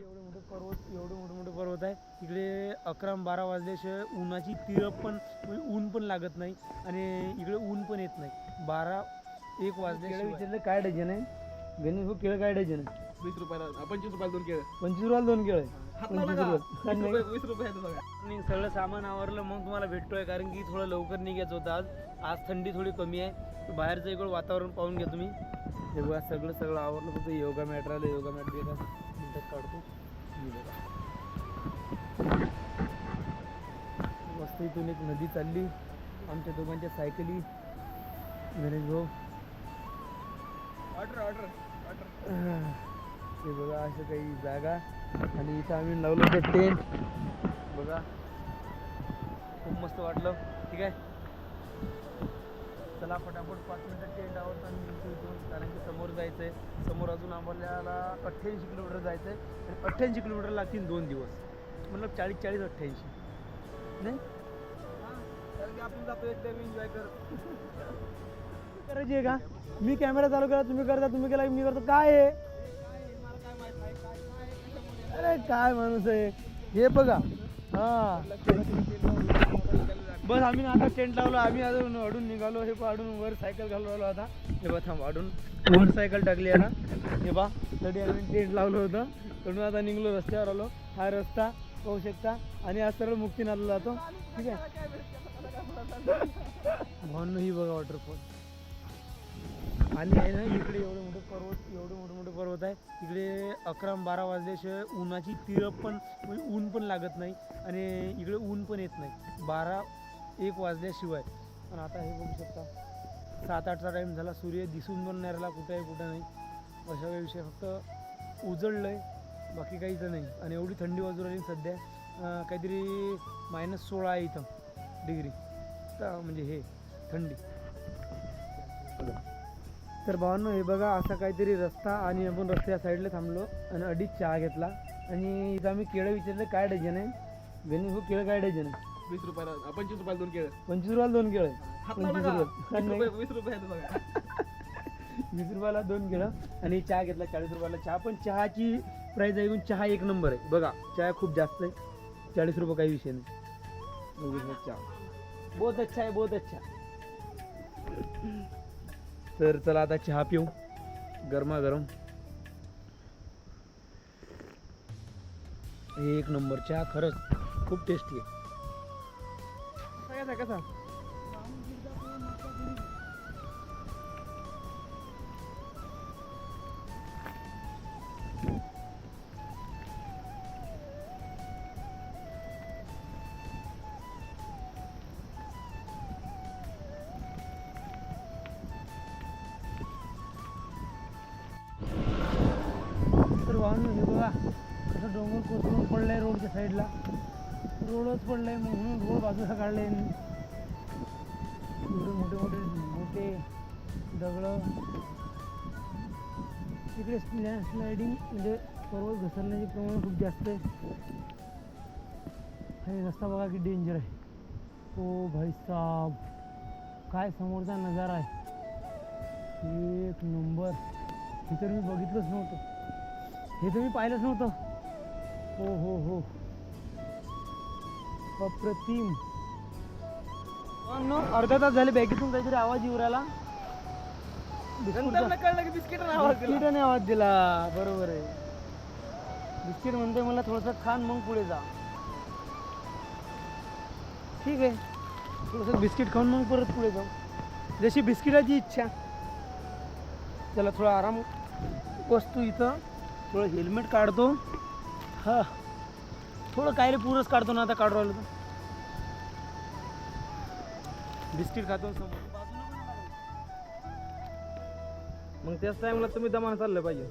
पर्वत एवढे मोठे मोठे पर्वत आहे. इकडे अकरा बारा वाजल्याशिवाय उन्हाची तिरप पण म्हणजे ऊन पण लागत नाही आणि इकडे ऊन पण येत नाही. बारा एक वाजल्याशिवाय. विचारलं काय डझन आहे? गणेश भाऊ केळं काय डझन आहे? वीस रुपयाला पंचवीस रुपयाला दोन केळं. पंचवीस रुपयाला दोन केळं आहे? वीस रुपये रुपयाचं बघा. सगळं सामान आवरलं मग तुम्हाला भेटतोय कारण की थोडं लवकर निघायचं होतं आज. आज थंडी थोडी कमी आहे. बाहेरचं इकडं वातावरण पाहून घ्या तुम्ही. हे बघा सगळं सगळं आवरलं फक्त योगा मॅट राहिलं योगा मॅट बी मिनटात काढतो. मस्त इथून एक नदी चालली. आमच्या दोघांच्या सायकली. गणेश भाऊ. Order order order. हे बघा असं काही जागा. आणि इथं आम्ही लावलं होतं टेंट. बघा. खूप मस्त वाटलं. ठीक आहे? चला फटाफट पाच टेंट आवडतं आणि निघतो इथून कारण की समोर जायचं आहे समोर अजून आम्हाला अठ्ठ्याऐंशी किलोमीटर जायचं आहे आणि अठ्ठ्याऐंशी किलोमीटर लागतील दोन दिवस. मतलब चाळीस चाळीस अठ्ठ्याऐंशी. नाही? कारण की आपण जातो एक टाइम एन्जॉय कर करायची आहे का? मी कॅमेरा चालू केला तुम्ही करता तुम्ही केला मी करतो. काय आहे अरे काय माणूस आहे? हे बघा. हा. बस आम्ही आता टेंट लावलो आम्ही अजून अडून निघालो. हे पाडून वर सायकल घालून आलो आता. हे बा थांब अडून. वर सायकल टाकली आहे ना. हे बा तरी आम्ही टेंट लावलं होतं. कडून आता निघलो रस्त्यावर आलो. हा रस्ता पाहू शकता. आणि आज सरळ मुक्तीनाथला जातो. ठीक आहे? म्हणून ही बघा वॉटरफॉल आणि आहे ना इकडे एवढे मोठे पर्वत एवढे मोठे मोठे पर्वत आहे. इकडे अकरा बारा वाजल्याशिवाय उन्हाची तिरप पण म्हणजे ऊन पण लागत नाही. आणि इकडे ऊन पण येत नाही. बारा एक वाजल्याशिवाय. आणि आता हे बघू शकता सात आठचा टाईम झाला सूर्य दिसून पण नाही राहिला कुठं आहे कुठं नाही. अशा काही विषय फक्त उजळलं आहे बाकी काहीच नाही. आणि एवढी थंडी वाजू राहिली सध्या काहीतरी मायनस सोळा आहे इथं डिग्री तर म्हणजे हे थंडी. तर भावांनो हे बघा असा काहीतरी रस्ता आणि आपण रस्त्या साईडला थांबलो आणि अडीच चहा घेतला. आणि इथं आम्ही केळं विचारलं काय डझन आहे? वेनी हो केळं काय डझन आहे? वीस रुपयाला पंचवीस रुपयाला दोन केळं. पंचवीस रुपयाला दोन केळं. पंचवीस का? रुपये. वीस रुपये वीस बघा. वीस रुपयाला दोन केळं आणि चहा घेतला चाळीस रुपयाला चहा. पण चहाची प्राईस ऐकून चहा एक नंबर आहे. बघा चहा खूप जास्त आहे. चाळीस रुपये काही विषय नाही. चहा. बहुत अच्छा आहे बहुत अच्छा. तर चला आता चहा पिऊ. गरमागरम. एक नंबर चहा खरंच खूप टेस्टी आहे. कसा कसा तर वाहन हे बघा कसं डोंगर कोसळून पडलंय रोडच्या साईडला रोडच पडलाय म्हणून रोड बाजूला काढले एवढे मोठे मोठे मोठे दगड. तिकडे स्लायडिंग म्हणजे पर्वत घसरण्याचे प्रमाण खूप जास्त आहे. आणि रस्ता बघा की डेंजर आहे. ओ भाई साहब काय समोरचा नजारा आहे. एक नंबर. हे तर मी बघितलंच नव्हतं. हे तर मी पाहिलंच नव्हतं. हो हो हो. अप्रतिम. अर्धा तास झाले बॅगेतून काहीतरी आवाज येऊ राहिला. नंतर कळलं की बिस्किट आवाज दिला. बिस्किटाने आवाज दिला. बरोबर आहे. बिस्किट म्हणते मला थोडंसं खान मग पुढे जा. ठीक आहे. थोडंसं बिस्किट खाऊन मग परत पुढे जाऊ. जशी बिस्किटाची इच्छा. चला थोडा आराम बसतो इथं. थोडं हेल्मेट काढतो. हा. थोडं काय रे काढतो ना आता काढू राहिलो तर. बिस्किट खातो समोर. मग त्याच टाइमला तुम्ही दमानं चाललं पाहिजे.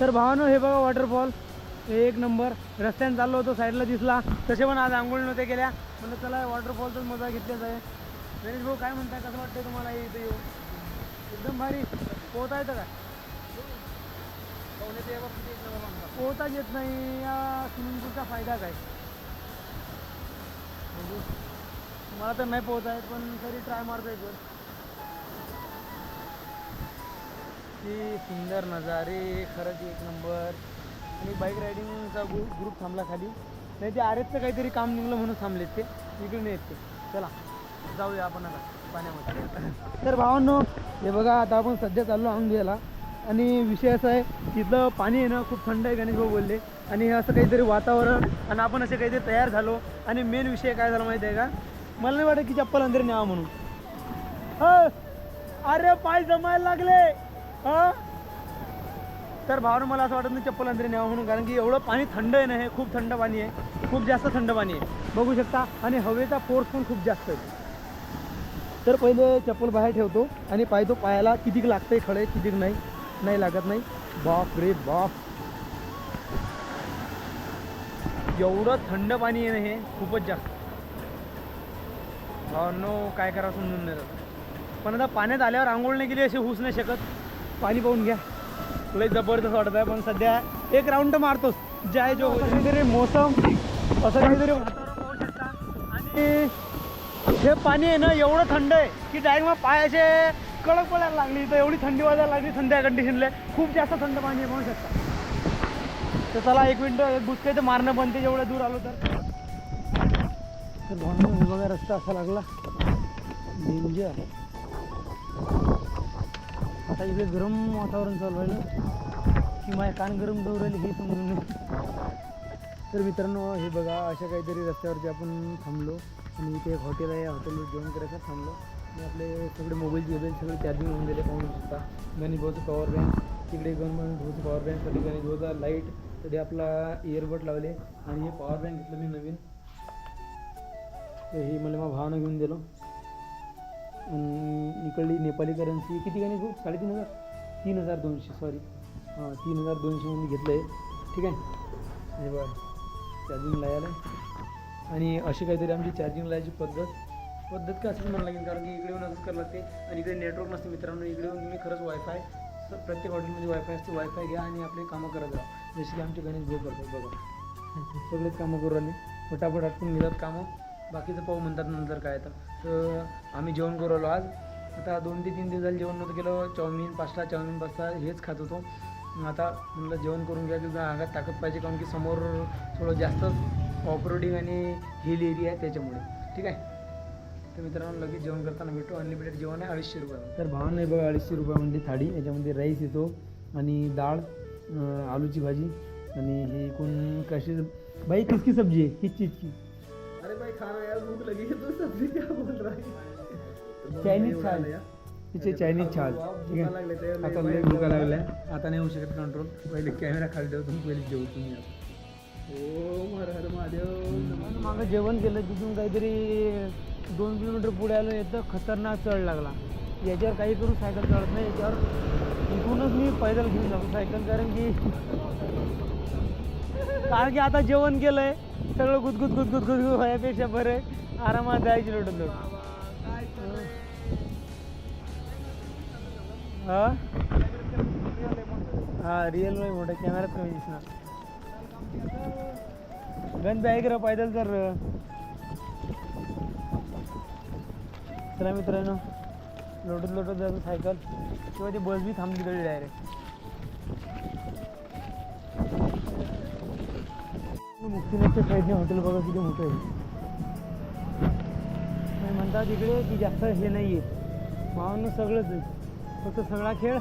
तर भावानो हे बघा वॉटरफॉल एक नंबर रस्त्याने चाललो होतो साईडला दिसला. तसे पण आज आंघोळ नव्हते गेल्या म्हणलं चला वॉटरफॉलचाच मजा घेतल्याच आहे. गणेश भाऊ काय म्हणताय? कसं वाटतंय तुम्हाला इथं येऊन? एकदम भारी. पोहता येतं का? पाहुण्याच्या या बाबतीत एक नंबर माणूस. पोहताच येत नाही. या स्विमिंग पूलचा फायदा काय? म्हणजे? मला तर नाही पोहता येत पण तरी ट्राय मारता येतो किती सुंदर नजारे खरंच एक नंबर. आणि बाईक रायडिंगचा ग्रु ग्रुप थांबला खाली. नाही ते आरेचं काहीतरी काम निघलं म्हणून थांबलेत ते. इकडे नाही येत ते. चला जाऊया आपण आता पाण्यामध्ये. तर भावांनो हे बघा आता आपण सध्या चाललो अंगेला आणि विषय असा आहे तिथलं पाणी आहे ना खूप थंड आहे गणेश भाऊ बोलले. आणि हे असं काहीतरी वातावरण आणि आपण असे काहीतरी तयार झालो. आणि मेन विषय काय झाला माहिती आहे का? मला नाही वाटत की चप्पल अंदर न्यावा म्हणून. अरे पाय जमायला लागले! तर भावानं मला असं वाटत नाही चप्पल अंदर न्यावं म्हणून कारण की एवढं पाणी थंड आहे ना हे खूप थंड पाणी आहे. खूप जास्त थंड पाणी आहे. बघू शकता आणि हवेचा फोर्स पण खूप जास्त आहे. तर पहिले चप्पल बाहेर ठेवतो आणि पाहतो पायाला कितीक लागतंय खडे कितीक नाही नाही लागत नाही. बाप रे बाप. एवढं थंड पाणी आहे ना हे खूपच जास्त. नो काय करा समजून नाही पण आता पाण्यात आल्यावर आंघोळ नाही केली अशी होऊच नाही शकत. पाणी पाहून घ्या. लय जबरदस्त वाटत आहे पण सध्या एक राऊंड मारतोस. जे जो काहीतरी मोसम असं काहीतरी आणि हे पाणी आहे ना एवढं थंड आहे की डायरेक्ट मग पायाचे कडक पडायला लागली. तर एवढी थंडी वाजायला लागली थंड्या कंडिशनला खूप जास्त थंड पाणी आहे पाहू शकता. तर चला एक मिनटं एक तर मारणं बनते जेवढं दूर आलो तर. तर वगैरे बघा रस्ता असा लागला. डेंजर आता इकडे गरम वातावरण चालू आहे की माझे कान गरम जाऊ राहिले हे समजून नाही. तर मित्रांनो हे बघा अशा काहीतरी रस्त्यावरती आपण थांबलो. आणि इथे एक हॉटेल आहे हॉटेलवर जेवण करायचं थांबलो. आणि आपले सगळे मोबाईल बिबाईल सगळे चार्जिंग होऊन गेले पाहू शकता गणित भाऊचं पॉवर बँक तिकडे गणेश भाऊचं पॉवर बँकसाठी गणेश भाऊचा लाइट तरी आपला इयरबड लावले. आणि हे पॉवर बँक घेतलं मी नवीन. तर हे मला मग भावानं घेऊन दिलं इकडली नेपाली करन्सी किती गणेश भाऊ साडेतीन हजार? तीन हजार दोनशे सॉरी हां तीन हजार दोनशेमध्ये घेतलं आहे ठीक आहे? हे बघा चार्जिंग लावायला आणि अशी काहीतरी आमची चार्जिंग लावायची पद्धत. पद्धत का असं म्हणायला लागेल? कारण की इकडे येऊन असंच करावं लागते. आणि इकडे नेटवर्क नसते मित्रांनो. इकडे येऊन तुम्ही खरंच वायफाय प्रत्येक हॉटेलमध्ये वायफाय असते. वायफाय घ्या आणि आपले कामं करत राहा जसे की आमचे गणेश भाऊ करतात बघा. सगळेच कामं करू राहिले फटाफट आटपून घेतात कामं. बाकीचं पाहू म्हणतात नंतर काय तर तर आम्ही जेवण करू आलो आज. आता दोन ते तीन दिवस झाले जेवण नव्हतं केलं. चाऊमिन पास्ता चाऊमिन पास्ता हेच खात होतो. आता म्हटलं जेवण करून घ्या की अंगात ताकद पाहिजे कारण की समोर थोडं जास्त ऑपरेटिंग आणि हिल एरिया आहे त्याच्यामुळे. ठीक आहे? तर मित्रांनो लगेच जेवण करताना भेटू. अनलिमिटेड जेवण आहे अडीचशे रुपये तर भाव नाही बघा अडीचशे रुपयामध्ये थाळी याच्यामध्ये राईस येतो आणि डाळ आलूची भाजी आणि हे कोण कशी बाई किसकी सब्जी आहे? किस इतकी अरे भाई खाना यार भूख लगी है तो सब्जी क्या बोल रहा है? चायनीज छाल तिचे चायनीज छाल ठीक आहे आता लय भूका लागल्या आता नाही होऊ शकत कंट्रोल पहिले कॅमेरा खाली ठेवतो पहिले जेवू तुम्ही ओम हर हर महादेव। मागं जेवण केलं तिथून काहीतरी दोन किलोमीटर पुढे आलो येतं खतरनाक चढ लागला. याच्यावर काही करून सायकल चढत नाही याच्यावर इथूनच मी पैदल घेऊन जातो सायकल कारण की कारण की आता जेवण केलंय सगळं गुदगुद गुदगुद गुदगुद व्हायपेक्षा बरं आहे. आरामात जायची लोटून लोट. हा? हा रिअलमध्ये मोठा कॅमेरात कमी दिसणार. गंज ऐक र पैदल तर? चला मित्रांनो लोटत लोटत जातो सायकल किंवा ती बस बी थांबली तरी डायरेक्ट मुक्तीनाथच्या साईडने हॉटेल बघा किती मोठं आहे. म्हणतात इकडे की जास्त हे नाही आहे भावांना सगळंच आहे. फक्त सगळा खेळ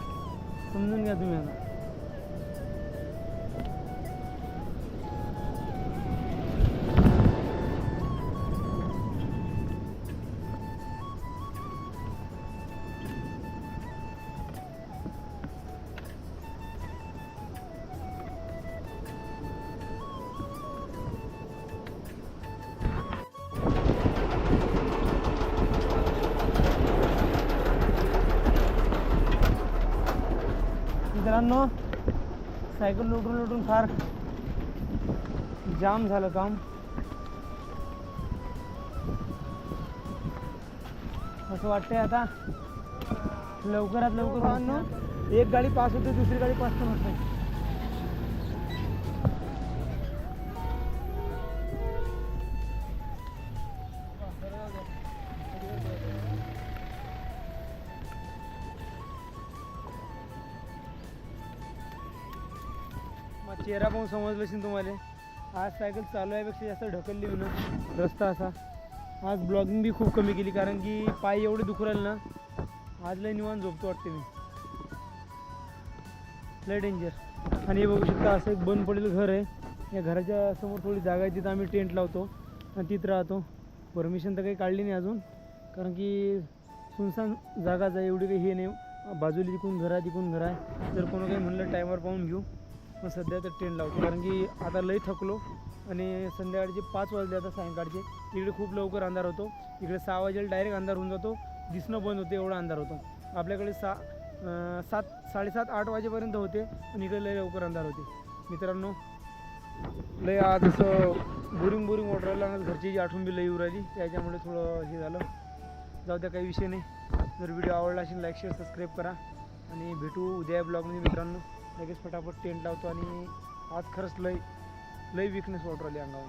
समजून घ्या तुम्ही आता. मित्रांनो सायकल लुटून लुटून फार जाम झालं काम. असं वाटतंय आता. लवकरात लवकर एक गाडी पास होते दुसरी गाडी पास पण होत. चेहरा पाहून समजलं असेल तुम्हाला. आज सायकल चालू आहेपेक्षा जास्त ढकलली मी ना रस्ता असा. आज ब्लॉगिंग बी खूप कमी केली कारण की पाय एवढे दुखराल ना आज लय निवान झोपतो वाटते मी. लय डेंजर आणि हे बघू शकता असं एक बंद पडलेलं घर आहे. या घराच्या समोर थोडी जागा आहे तिथं आम्ही टेंट लावतो. आणि तिथं राहतो. परमिशन तर काही काढली नाही अजून. कारण की सुनसान जागाच आहे एवढी काही हे नाही. बाजूला तिकून घर आहे तिकून घर आहे. जर कोणी काही म्हणलं टायमर पाहून घेऊ. मग सध्या तर ट्रेन लावतो. कारण की आता लई थकलो आणि संध्याकाळचे पाच वाजले आता सायंकाळचे. इकडे खूप लवकर अंधार होतो. इकडे सहा वाजेला डायरेक्ट अंधार होऊन जातो. दिसणं बंद होते एवढा अंधार होतो. आपल्याकडे सा सात साडेसात आठ वाजेपर्यंत होते आणि इकडे लई लवकर अंधार होते. मित्रांनो लय आज असं बोरिंग बोरिंग वाटू राहिलं आणि घरची जी आठवण बी लई येऊ राहिली त्याच्यामुळे थोडं हे झालं. जाऊ द्या काही विषय नाही. जर व्हिडिओ आवडला असेल लाईक शेअर सबस्क्राईब करा. आणि भेटू उद्या ब्लॉगमध्ये मित्रांनो. लगेच फटाफट टेंट लावतो आणि आज खरंच लय लय विकनेस वाटू राहिली अंगामध्ये.